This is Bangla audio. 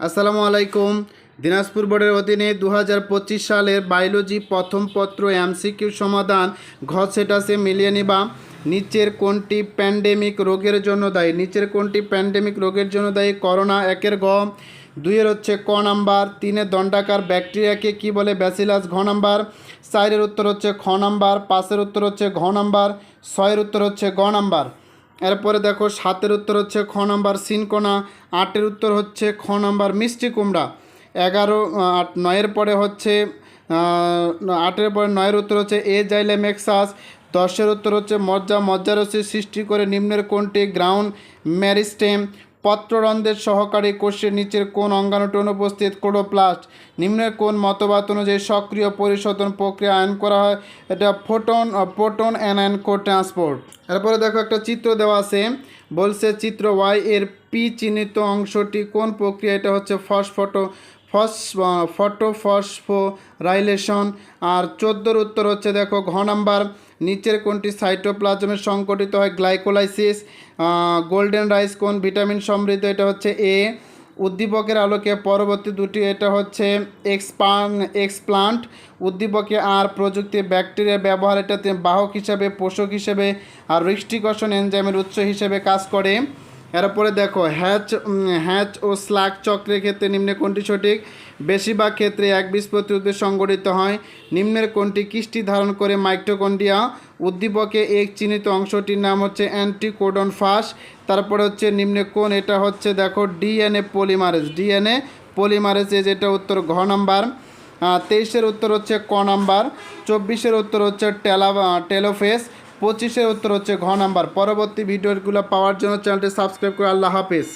আসসালামু আলাইকুম। দিনাজপুর বোর্ডের অধীনে দু হাজার পঁচিশ সালের বায়োলজি প্রথম পত্র এমসিকিউ সমাধান ঘর সেটাসে মিলিয়ে নিবা। নিচের কোনটি প্যান্ডেমিক রোগের জন্য দায়ী? নিচের কোনটি প্যান্ডেমিক রোগের জন্য দায়ী? করোনা একের গ দুইয়ের হচ্ছে ক নাম্বার। তিনের দণ্ডাকার ব্যাকটেরিয়াকে কি বলে? ব্যাসিলাস ঘ নাম্বার। চারের উত্তর হচ্ছে খ নাম্বার। পাঁচের উত্তর হচ্ছে ঘ নাম্বার। ছয়ের উত্তর হচ্ছে গ নাম্বার। এরপরে দেখো সাতের উত্তর হচ্ছে খ নম্বর সিনকোনা, আটের উত্তর হচ্ছে খ নম্বর মিষ্টি কুমড়া, এগারো আট, নয়ের পরে হচ্ছে আটের পরে নয়ের উত্তর হচ্ছে এ জাইলে মেক্সাস, দশের উত্তর হচ্ছে মজ্জা মজ্জারসি সৃষ্টি করে নিম্নের কোনটি? গ্রাউন্ড ম্যারিস্টেম পত্ররন্ধ্রের সহকারী কোষের নিচের কোন অঙ্গাণুটি অনুপস্থিত ক্লোরোপ্লাস্ট। নিম্নের কোন মতবাদ অনুযায়ী সক্রিয় পরিশোধন প্রক্রিয়া আয়ন করা হয়। এটা photon proton anion co transport. এরপরে দেখো একটা চিত্র দেওয়া আছে। বলছে চিত্র ওয়াই এর পি চিহ্নিত অংশটি কোন প্রক্রিয়া? এটা হচ্ছে ফসফটো, ফস ফটো ফসফোরাইলেশন আর চোদ্দোর উত্তর হচ্ছে দেখো ঘ নাম্বার। নিচের কোনটি সাইটোপ্লাজমে সংগঠিত হয়? গ্লাইকোলাইসিস গোল্ডেন রাইস কোন ভিটামিন সমৃদ্ধ? এটা হচ্ছে এ। উদ্দীপকের আলোকে পরবর্তী দুটি, এটা হচ্ছে এক্সপান, এক্সপ্লান্ট। উদ্দীপকে আর প্রযুক্তি, ব্যাকটেরিয়া ব্যবহার এটাতে বাহক হিসাবে, পোষক হিসেবে আর রিস্টিকশন এনজাইমের উৎস হিসেবে কাজ করে। এরপরে দেখো, হ্যাচ হ্যাচ ও স্লাগ চক্রের ক্ষেত্রে নিম্নে কোনটি সঠিক? বেশিরভাগ ক্ষেত্রে এক বীজপত্রী উদ্ভিদ সংগঠিত হয়। নিম্নের কোনটি কৃষ্টি ধারণ করে মাইক্টোকন্ডিয়া উদ্দীপকে এক চিহ্নিত অংশটির নাম হচ্ছে অ্যান্টিকোডন ফাস। তারপরে হচ্ছে নিম্নে কোন? এটা হচ্ছে দেখো ডিএনএ পলিমারেজ। ডিএনএ পলিমারেজ এ যেটা উত্তর ঘ নাম্বার। তেইশের উত্তর হচ্ছে ক নাম্বার। চব্বিশের উত্তর হচ্ছে টেলা টেলোফেস। পঁচিশের উত্তর হচ্ছে ঘ নাম্বার। পরবর্তী ভিডিওগুলো পাওয়ার জন্য চ্যানেলটি সাবস্ক্রাইব করে আল্লাহ হাফেজ।